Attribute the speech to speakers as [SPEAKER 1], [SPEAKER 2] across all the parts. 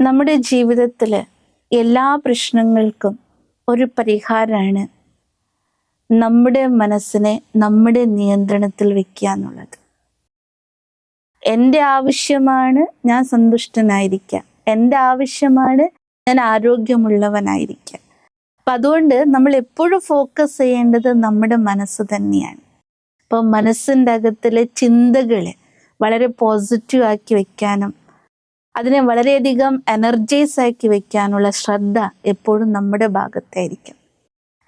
[SPEAKER 1] നമ്മുടെ ജീവിതത്തിൽ എല്ലാ പ്രശ്നങ്ങൾക്കും ഒരു പരിഹാരമാണ് നമ്മുടെ മനസ്സിനെ നമ്മുടെ നിയന്ത്രണത്തിൽ വെക്കുക എന്നുള്ളത്. എന്റെ ആവശ്യമാണ് ഞാൻ സന്തുഷ്ടനായിരിക്കുക. എന്റെ ആവശ്യമാണ് ഞാൻ ആരോഗ്യമുള്ളവനായിരിക്കുക. അപ്പം അതുകൊണ്ട് നമ്മൾ എപ്പോഴും ഫോക്കസ് ചെയ്യേണ്ടത് നമ്മുടെ മനസ്സ് തന്നെയാണ്. അപ്പം മനസ്സിന്റെ അകത്തിലെ ചിന്തകളെ വളരെ പോസിറ്റീവ് ആക്കി വെക്കാനും അതിനെ വളരെയധികം എനർജൈസ് ആക്കി വെക്കാനുള്ള ശ്രദ്ധ എപ്പോഴും നമ്മുടെ ഭാഗത്തായിരിക്കും.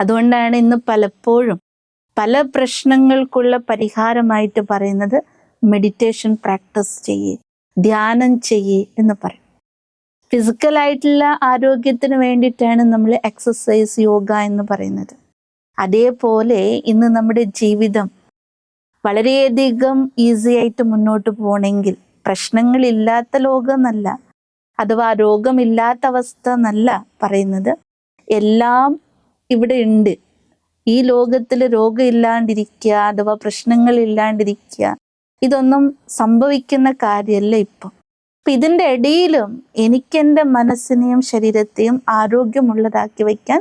[SPEAKER 1] അതുകൊണ്ടാണ് ഇന്ന് പലപ്പോഴും പല പ്രശ്നങ്ങൾക്കുള്ള പരിഹാരമായിട്ട് പറയുന്നത് മെഡിറ്റേഷൻ പ്രാക്ടീസ് ചെയ്യേ ധ്യാനം ചെയ്യേ എന്ന് പറയും. ഫിസിക്കലായിട്ടുള്ള ആരോഗ്യത്തിന് വേണ്ടിയിട്ടാണ് നമ്മൾ എക്സസൈസ് യോഗ എന്ന് പറയുന്നത്. അതേപോലെ ഇന്ന് നമ്മുടെ ജീവിതം വളരെയധികം ഈസി ആയിട്ട് മുന്നോട്ട് പോകണമെങ്കിൽ പ്രശ്നങ്ങളില്ലാത്ത ലോകം എന്നല്ല അഥവാ രോഗമില്ലാത്ത അവസ്ഥ എന്നല്ല പറയുന്നത്. എല്ലാം ഇവിടെ ഉണ്ട്. ഈ ലോകത്തിൽ രോഗം ഇല്ലാണ്ടിരിക്കുക അഥവാ പ്രശ്നങ്ങൾ ഇല്ലാണ്ടിരിക്കുക ഇതൊന്നും സംഭവിക്കുന്ന കാര്യമല്ല ഇപ്പം. അപ്പം ഇതിന്റെ ഇടയിലും എനിക്കെന്റെ മനസ്സിനെയും ശരീരത്തെയും ആരോഗ്യമുള്ളതാക്കി വയ്ക്കാൻ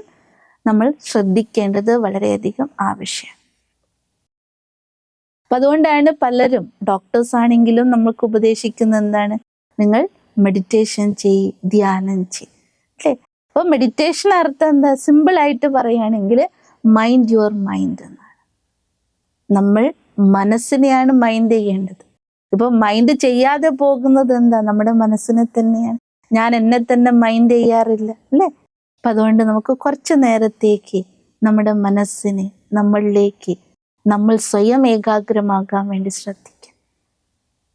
[SPEAKER 1] നമ്മൾ ശ്രദ്ധിക്കേണ്ടത് വളരെയധികം ആവശ്യം അപ്പൊ അതുകൊണ്ടാണ് പലരും ഡോക്ടേഴ്സ് ആണെങ്കിലും നമ്മൾക്ക് ഉപദേശിക്കുന്ന എന്താണ്? നിങ്ങൾ മെഡിറ്റേഷൻ ചെയ് ധ്യാനം ചെയ് അല്ലേ? അപ്പോൾ മെഡിറ്റേഷൻ അർത്ഥം എന്താ? സിമ്പിൾ ആയിട്ട് പറയുകയാണെങ്കിൽ മൈൻഡ് യുവർ മൈൻഡ് എന്നാണ്. നമ്മൾ മനസ്സിനെയാണ് മൈൻഡ് ചെയ്യേണ്ടത്. ഇപ്പൊ മൈൻഡ് ചെയ്യാതെ പോകുന്നത് എന്താ? നമ്മുടെ മനസ്സിനെ തന്നെയാണ്. ഞാൻ എന്നെ തന്നെ മൈൻഡ് ചെയ്യാറില്ല. അല്ലേ? അപ്പൊ അതുകൊണ്ട് നമുക്ക് കുറച്ച് നേരത്തേക്ക് നമ്മുടെ മനസ്സിനെ നമ്മളിലേക്ക് നമ്മൾ സ്വയം ഏകാഗ്രമാകാൻ വേണ്ടി ശ്രദ്ധിക്കാം.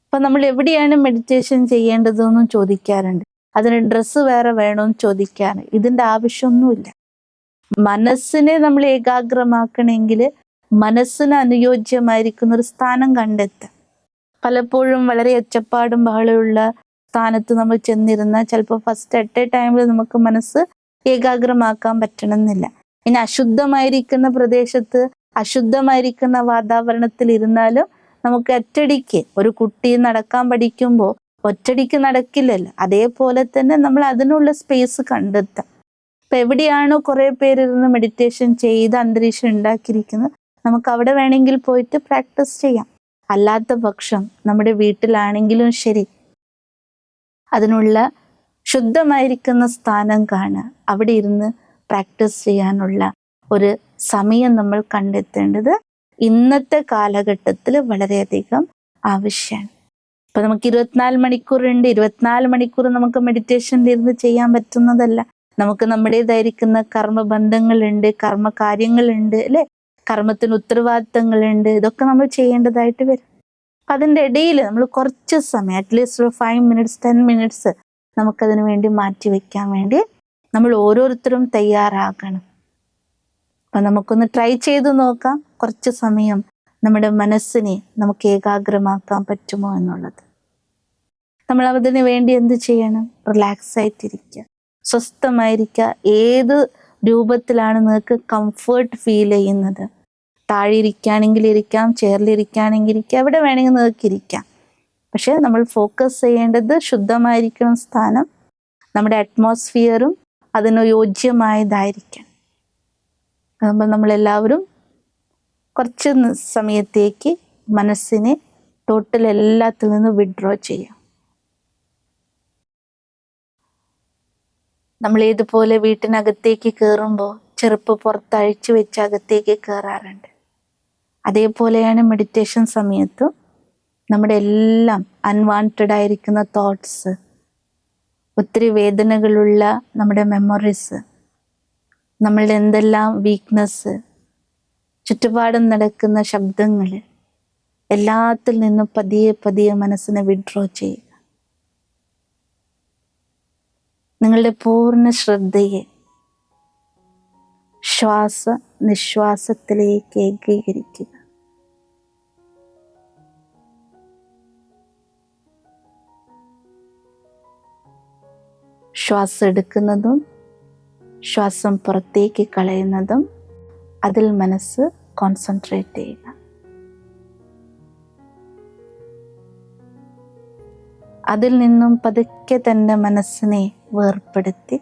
[SPEAKER 1] അപ്പൊ നമ്മൾ എവിടെയാണ് മെഡിറ്റേഷൻ ചെയ്യേണ്ടതെന്നും ചോദിക്കാറുണ്ട്. അതിന് ഡ്രസ്സ് വേറെ വേണമെന്ന് ചോദിക്കാറ്. ഇതിന്റെ ആവശ്യമൊന്നുമില്ല. മനസ്സിനെ നമ്മൾ ഏകാഗ്രമാക്കണമെങ്കിൽ മനസ്സിന് അനുയോജ്യമായിരിക്കുന്ന ഒരു സ്ഥാനം കണ്ടെത്തുക. പലപ്പോഴും വളരെ ഒച്ചപ്പാടും ബഹളമുള്ള സ്ഥാനത്ത് നമ്മൾ ചെന്നിരുന്നാൽ ചിലപ്പോൾ ഫസ്റ്റ് അറ്റ് എ ടൈമിൽ നമുക്ക് മനസ്സ് ഏകാഗ്രമാക്കാൻ പറ്റണമെന്നില്ല. ഇനി അശുദ്ധമായിരിക്കുന്ന പ്രദേശത്ത് അശുദ്ധമായിരിക്കുന്ന വാതാവരണത്തിൽ ഇരുന്നാലും നമുക്ക് ഒറ്റടിക്ക് ഒരു കുട്ടി നടക്കാൻ പഠിക്കുമ്പോൾ ഒറ്റടിക്ക് നടക്കില്ലല്ലോ. അതേപോലെ തന്നെ നമ്മൾ അതിനുള്ള സ്പേസ് കണ്ടെത്താം. ഇപ്പൊ എവിടെയാണോ കുറെ പേരിരുന്ന് മെഡിറ്റേഷൻ ചെയ്ത് അന്തരീക്ഷം ഉണ്ടാക്കിയിരിക്കുന്നത്. നമുക്ക് അവിടെ വേണമെങ്കിൽ പോയിട്ട് പ്രാക്ടീസ് ചെയ്യാം. അല്ലാത്ത പക്ഷം നമ്മുടെ വീട്ടിലാണെങ്കിലും ശരി. അതിനുള്ള ശുദ്ധമായിരിക്കുന്ന സ്ഥാനം കാണുക. അവിടെ ഇരുന്ന് പ്രാക്ടീസ് ചെയ്യാനുള്ള ഒരു സമയം നമ്മൾ കണ്ടെത്തേണ്ടത് ഇന്നത്തെ കാലഘട്ടത്തിൽ വളരെയധികം ആവശ്യമാണ്. ഇപ്പൊ നമുക്ക് ഇരുപത്തിനാല് മണിക്കൂറുണ്ട്. ഇരുപത്തിനാല് മണിക്കൂർ നമുക്ക് മെഡിറ്റേഷനിൽ ഇരുന്ന് ചെയ്യാൻ പറ്റുന്നതല്ല. നമുക്ക് നമ്മുടേതായിരിക്കുന്ന കർമ്മബന്ധങ്ങളുണ്ട് കർമ്മ കാര്യങ്ങളുണ്ട് അല്ലെ? കർമ്മത്തിന് ഉത്തരവാദിത്തങ്ങളുണ്ട്. ഇതൊക്കെ നമ്മൾ ചെയ്യേണ്ടതായിട്ട് വരും. അപ്പൊ അതിന്റെ ഇടയിൽ നമ്മൾ കുറച്ച് സമയം അറ്റ്ലീസ്റ്റ് ഒരു ഫൈവ് മിനിറ്റ്സ് ടെൻ മിനിറ്റ്സ് നമുക്കതിനു വേണ്ടി മാറ്റി വെക്കാൻ വേണ്ടി നമ്മൾ ഓരോരുത്തരും തയ്യാറാകണം. അപ്പൊ നമുക്കൊന്ന് ട്രൈ ചെയ്ത് നോക്കാം. കുറച്ച് സമയം നമ്മുടെ മനസ്സിനെ നമുക്ക് ഏകാഗ്രമാക്കാൻ പറ്റുമോ എന്നുള്ളത്. നമ്മൾ അതിന് വേണ്ടി എന്ത് ചെയ്യണം? റിലാക്സ് ആയിട്ടിരിക്കുക. സ്വസ്ഥമായിരിക്കുക. ഏത് രൂപത്തിലാണ് നിങ്ങൾക്ക് കംഫേർട്ട് ഫീൽ ചെയ്യുന്നത്? താഴെ ഇരിക്കുകയാണെങ്കിൽ ഇരിക്കാം ചെയറിലിരിക്കുകയാണെങ്കിൽ ഇരിക്കാം എവിടെ വേണമെങ്കിൽ നിങ്ങൾക്ക് ഇരിക്കാം. പക്ഷേ നമ്മൾ ഫോക്കസ് ചെയ്യേണ്ടത് ശുദ്ധമായിരിക്കണം സ്ഥാനം നമ്മുടെ അറ്റ്മോസ്ഫിയറും അതിന് യോജ്യമായതായിരിക്കണം. അതുമ്പോൾ നമ്മളെല്ലാവരും കുറച്ച് സമയത്തേക്ക് മനസ്സിനെ ടോട്ടൽ എല്ലാത്തിൽ നിന്ന് വിഡ്രോ ചെയ്യാം നമ്മൾ ഇതുപോലെ വീട്ടിനകത്തേക്ക് കയറുമ്പോൾ ചെറുപ്പ് പുറത്തഴിച്ചു വെച്ച് അകത്തേക്ക് കയറാറുണ്ട് അതേപോലെയാണ് മെഡിറ്റേഷൻ സമയത്തും നമ്മുടെ എല്ലാം അൺവാണ്ടഡ് ആയിരിക്കുന്ന തോട്ട്സ് ഒത്തിരി വേദനകളുള്ള നമ്മുടെ മെമ്മറീസ് നമ്മളുടെ എന്തെല്ലാം വീക്ക്നെസ് ചുറ്റുപാടും നടക്കുന്ന ശബ്ദങ്ങൾ എല്ലാത്തിൽ നിന്നും പതിയെ പതിയെ മനസ്സിനെ വിഡ്രോ ചെയ്യുക. നിങ്ങളുടെ പൂർണ ശ്രദ്ധയെ ശ്വാസ നിശ്വാസത്തിലേക്ക് ഏകീകരിക്കുക. ശ്വാസം എടുക്കുന്നതും ശ്വാസം പുറത്തേക്ക് കളയുന്നതും അതിൽ മനസ്സ് കോൺസെൻട്രേറ്റ് ചെയ്യുക. അതിൽ നിന്നും പതുക്കെ തന്റെ മനസ്സിനെ വേർപ്പെടുത്തി.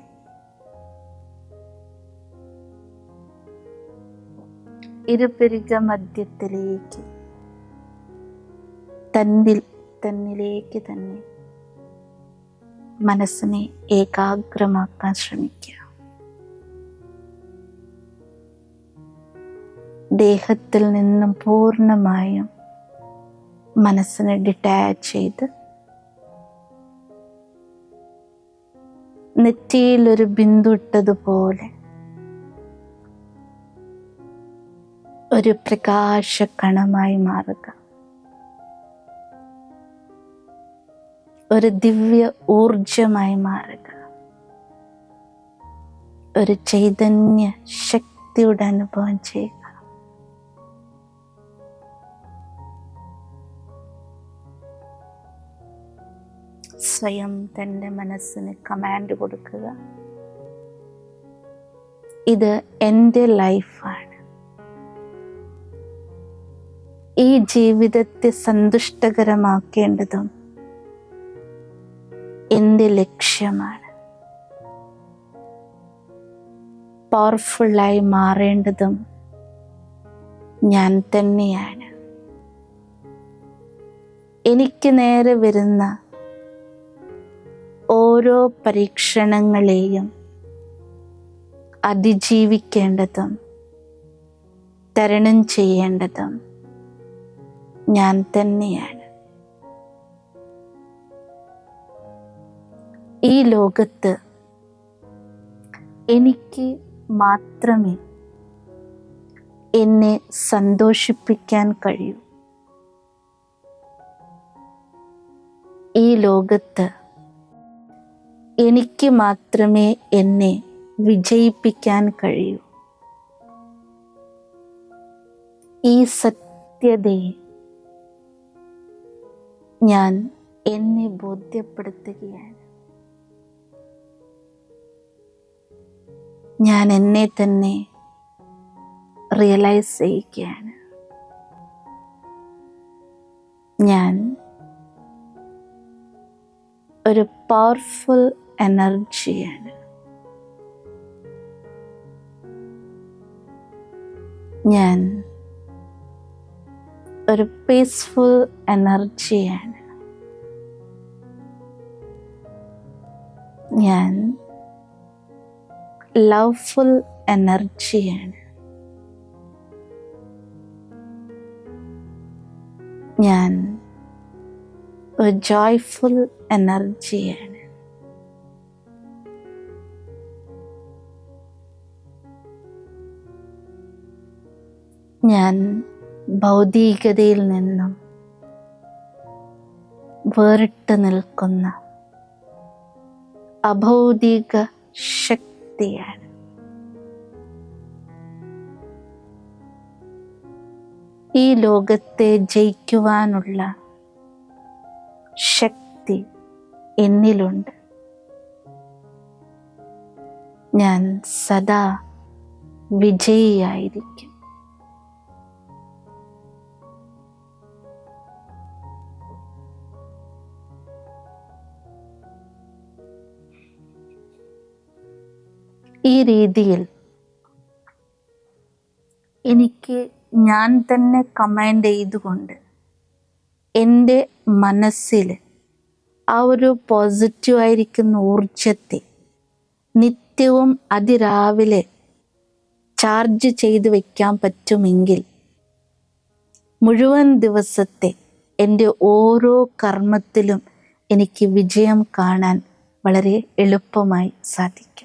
[SPEAKER 1] ഇരുപെരുക മധ്യത്തിലേക്ക് തന്നിൽ തന്നിലേക്ക് തന്നെ മനസ്സിനെ ഏകാഗ്രമാക്കാൻ ശ്രമിക്കുക. ദേഹത്തിൽ നിന്നും പൂർണമായും മനസ്സിനെ ഡിറ്റാച്ച് ചെയ്ത് നെറ്റിയിലൊരു ബിന്ദു ഇട്ടതുപോലെ ഒരു പ്രകാശ കണമായി മാറുക. ഒരു ദിവ്യ ഊർജമായി മാറുക. ഒരു ചൈതന്യ ശക്തിയുടെ അനുഭവം ചെയ്യുക. സ്വയം തന്റെ മനസ്സിന് കമാൻഡ് കൊടുക്കുക. ഇത് എന്റെ ലൈഫാണ് ഈ ജീവിതത്തെ സന്തുഷ്ടകരമാക്കേണ്ടതും എന്റെ ലക്ഷ്യമാണ്. പവർഫുള്ളായി മാറേണ്ടതും ഞാൻ തന്നെയാണ്. എനിക്ക് നേരെ വരുന്ന ഓരോ പരീക്ഷണങ്ങളെയും അതിജീവിക്കേണ്ടതും തരണം ചെയ്യേണ്ടതും ഞാൻ തന്നെയാണ്. ഈ ലോകത്ത് എനിക്ക് മാത്രമേ എന്നെ സന്തോഷിപ്പിക്കാൻ കഴിയൂ. ഈ ലോകത്ത് എനിക്ക് മാത്രമേ എന്നെ വിജയിപ്പിക്കാൻ കഴിയൂ. ഈ സത്യതയെ ഞാൻ എന്നെ ബോധ്യപ്പെടുത്തുകയാണ്. ഞാൻ എന്നെ തന്നെ റിയലൈസ് ചെയ്യുകയാണ്. ഞാൻ ഒരു പവർഫുൾ എനർജിയാണ് ഞാൻ ഒരു പീസ്ഫുൾ എനർജിയാണ് ഞാൻ ലവ്ഫുൾ എനർജിയാണ് ഞാൻ ഒരു ജോയ്ഫുൾ എനർജിയാണ് ഞാൻ ഭൗതികതയിൽ നിന്നും വേറിട്ട് നിൽക്കുന്ന അഭൗതിക ശക്തിയാണ്. ഈ ലോകത്തെ ജയിക്കുവാനുള്ള ശക്തി എന്നിലുണ്ട്. ഞാൻ സദാ വിജയിയായിരിക്കും. ഈ രീതിയിൽ എനിക്ക് ഞാൻ തന്നെ കമാൻഡ് ചെയ്തുകൊണ്ട് എന്റെ മനസ്സിൽ ആ ഒരു പോസിറ്റീവായിരിക്കുന്ന ഊർജത്തെ നിത്യവും അതിരാവിലെ ചാർജ് ചെയ്ത് വയ്ക്കാൻ പറ്റുമെങ്കിൽ മുഴുവൻ ദിവസത്തെ എന്റെ ഓരോ കർമ്മത്തിലും എനിക്ക് വിജയം കാണാൻ വളരെ എളുപ്പമായി സാധിക്കും.